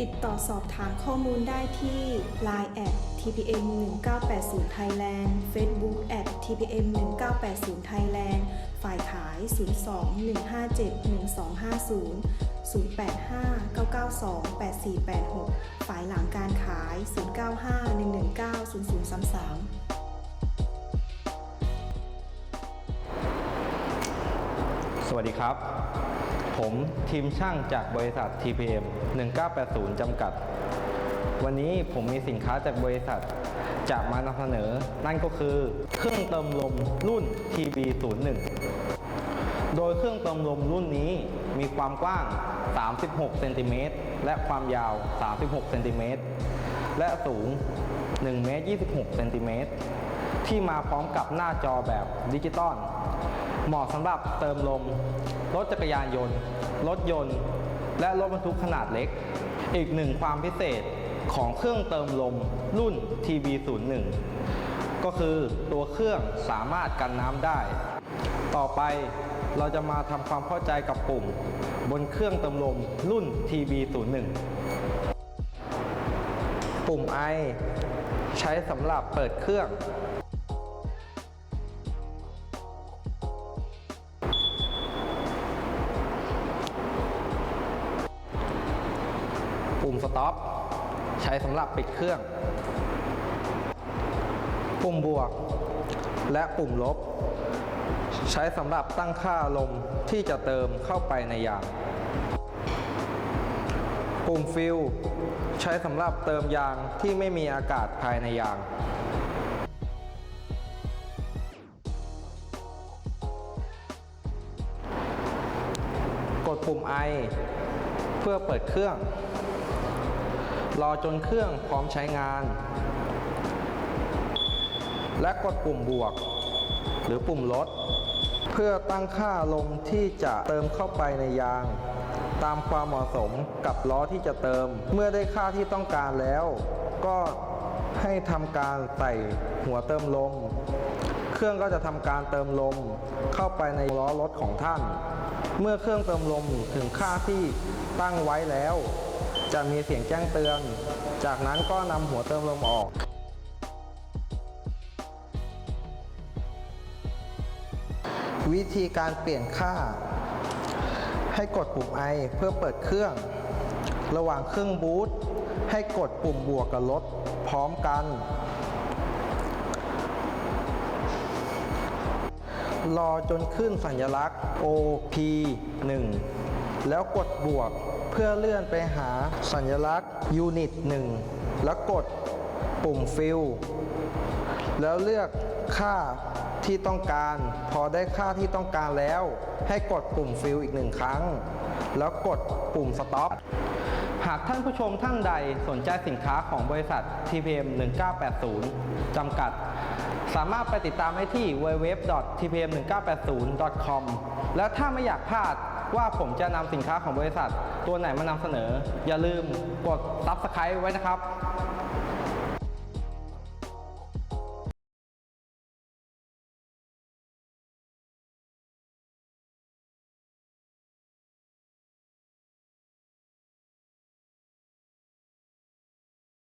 ติดต่อสอบถามข้อมูลได้ที่ Line at tpm 1980 Thailand Facebook at tpm 1980 Thailand ฝ่ายขาย 02 157 1250 085 992 8486 ฝ่ายหลังการขาย 095 119 0033สวัสดีครับ ผมทีมช่างจากบริษัท TPM 1980 จำกัด วันนี้ผมมีสินค้าจากบริษัทจะมานำเสนอ นั่นก็คือ เครื่องเติมลมรุ่น TB01 โดยเครื่องเติมลมรุ่นนี้มีความกว้าง 36เซนติเมตรและความยาว 36เซนติเมตรและสูง1เมตร26เซนติเมตรที่มาพร้อมกับหน้าจอแบบดิจิตอล เหมาะสำหรับเติมลม รถจักรยานยนต์ รถยนต์ และรถบรรทุกขนาดเล็ก อีกหนึ่งความพิเศษของเครื่องเติมลมรุ่น TB01 ก็คือตัวเครื่องสามารถกันน้ำได้ ต่อไปเราจะมาทำความเข้าใจกับปุ่ม บนเครื่องเติมลมรุ่น TB01 ปุ่ม I ใช้สำหรับเปิดเครื่อง ปุ่ม Stop ใช้สำหรับปิดเครื่อง ปุ่มบวก และปุ่มลบ ใช้สำหรับตั้งค่าลมที่จะเติมเข้าไปในยาง ปุ่มฟิลใช้สำหรับเติมยางที่ไม่มีอากาศภายในยางกดปุ่ม I เพื่อเปิดเครื่อง รอจนเครื่องพร้อมใช้งาน และกดปุ่มบวก หรือปุ่มลด เพื่อตั้งค่าลมที่จะเติมเข้าไปในยาง ตามความเหมาะสมกับล้อที่จะเติม เมื่อได้ค่าที่ต้องการแล้ว ก็ให้ทำการใส่หัวเติมลม เครื่องก็จะทำการเติมลมเข้าไปในล้อรถของท่าน เมื่อเครื่องเติมลมถึงค่าที่ตั้งไว้แล้ว จะมีเสียงแจ้งเตือน จากนั้นก็นำหัวเติมลมออก วิธีการเปลี่ยนค่า ให้กดปุ่ม I เพื่อเปิดเครื่อง ระหว่างเครื่องบูตให้กดปุ่มบวกกับลดพร้อมกัน รอจนขึ้นสัญลักษณ์ OP 1 แล้วกดบวก เพื่อเลื่อนไปหาสัญลักษณ์ Unit 1แล้วกดปุ่ม Fill แล้วเลือกค่าที่ต้องการ พอได้ค่าที่ต้องการแล้ว ให้กดปุ่ม Fill อีกหนึ่งครั้ง แล้วกดปุ่ม Stop หากท่านผู้ชมท่านใดสนใจสินค้าของบริษัท TPM 1980 จำกัด สามารถไปติดตามได้ที่ www.tpm1980.com และถ้าไม่อยากพลาด ว่าผมจะนำสินค้าของบริษัท ตัวไหนมานำเสนอ อย่าลืมกด Subscribe ไว้นะครับ